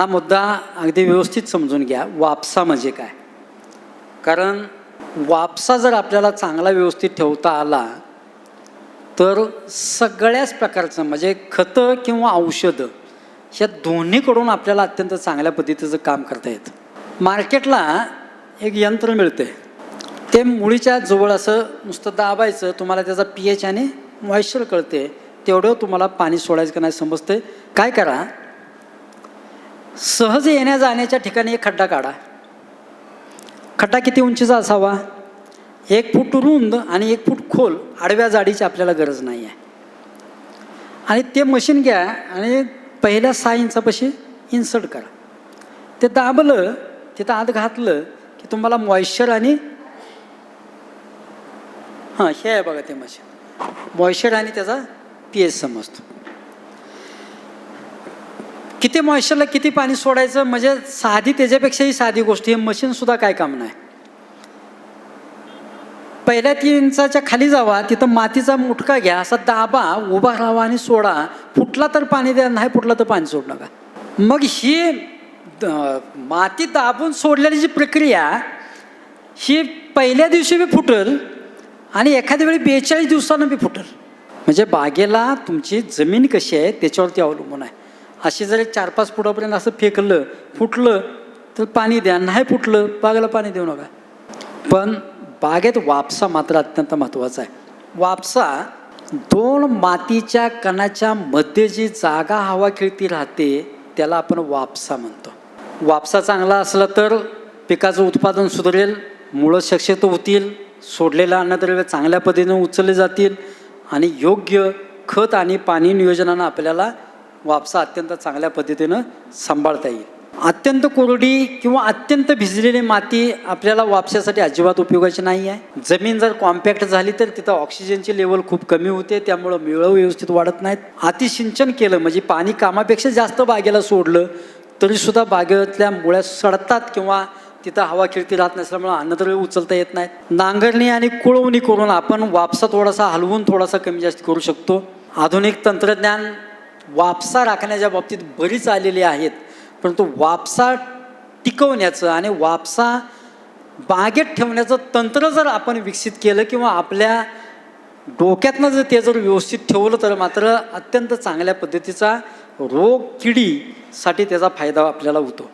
हा मुद्दा अगदी व्यवस्थित समजून घ्या. वापसा म्हणजे काय? कारण वापसा जर आपल्याला चांगला व्यवस्थित ठेवता आला तर सगळ्याच प्रकारचं म्हणजे खतं किंवा औषधं ह्या दोन्हीकडून आपल्याला अत्यंत चांगल्या पद्धतीचं काम करता येतं. मार्केटला एक यंत्र मिळते ते मुळीच्या जवळ असं नुसतं दाबायचं तुम्हाला त्याचा पी एच आणि मॉइश्चर कळते तेवढं तुम्हाला पाणी सोडायचं का नाही समजते काय करा सहज येण्या जाण्याच्या ठिकाणी एक खड्डा काढा. खड्डा किती उंचीचा असावा? एक फूट रुंद आणि एक फूट खोल आडव्या जाडीची आपल्याला गरज नाही आहे आणि ते मशीन घ्या आणि पहिल्या सहा इंचापाशी इन्सर्ट करा. ते दाबलं तिथं आत घातलं की तुम्हाला मॉइश्चर आणि हां हे आहे बघा ते मशीन. मॉइश्चर आणि त्याचा पी एच समजतो. किती मॉइश्चरला किती पाणी सोडायचं? म्हणजे साधी त्याच्यापेक्षाही साधी गोष्ट. हे मशीनसुद्धा काय काम नाही. पहिल्या तीन इंचाच्या खाली जावा तिथं मातीचा मुटका घ्या असा दाबा उभा राहावा आणि सोडा. फुटला तर पाणी द्या नाही फुटला तर पाणी सोडू नका. मग ही द- माती दाबून सोडलेली जी प्रक्रिया ही पहिल्या दिवशी बी फुटल आणि एखाद्या वेळी बेचाळीस दिवसानं बी फुटल. म्हणजे बागेला तुमची जमीन कशी आहे त्याच्यावरती अवलंबून आहे. अशी जर एक चार पाच फुटापर्यंत असं फेकलं फुटलं तर पाणी द्या. नाही फुटलं बागेला पाणी देऊ नका. पण बागेत वापसा मात्र अत्यंत महत्त्वाचा आहे. वापसा दोन मातीच्या कणाच्या मध्ये जी जागा हवा खेळती राहते त्याला आपण वापसा म्हणतो. वापसा चांगला असला तर पिकाचं उत्पादन सुधारेल मुळं शक्यतो होतील सोडलेलं अन्नद्रव्य चांगल्या पद्धतीने उचलले जातील आणि योग्य खत आणि पाणी नियोजनानं आपल्याला वापसा अत्यंत चांगल्या पद्धतीनं सांभाळता येईल. अत्यंत कोरडी किंवा अत्यंत भिजलेली माती आपल्याला वापशासाठी अजिबात उपयोगाची नाही आहे. जमीन जर कॉम्पॅक्ट झाली तर तिथं ऑक्सिजनची लेवल खूप कमी होते त्यामुळं मिळव व्यवस्थित वाढत नाहीत. अतिसिंचन केलं म्हणजे पाणी कामापेक्षा जास्त बागेला सोडलं तरीसुद्धा बागेतल्या मुळ्या सडतात किंवा तिथं हवा खिळती राहत नसल्यामुळं अन्नद्रव्य उचलता येत नाहीत. नांगरणी आणि कुळवणी करून आपण वापसा थोडासा हलवून थोडासा कमी जास्त करू शकतो. आधुनिक तंत्रज्ञान वापसा राखण्याच्या बाबतीत बरीच आलेली आहेत परंतु वापसा टिकवण्याचं आणि वापसा बागेत ठेवण्याचं तंत्र जर आपण विकसित केलं किंवा आपल्या डोक्यातनं जर ते जर व्यवस्थित ठेवलं तर मात्र अत्यंत चांगल्या पद्धतीचा रोग किडीसाठी त्याचा फायदा आपल्याला होतो.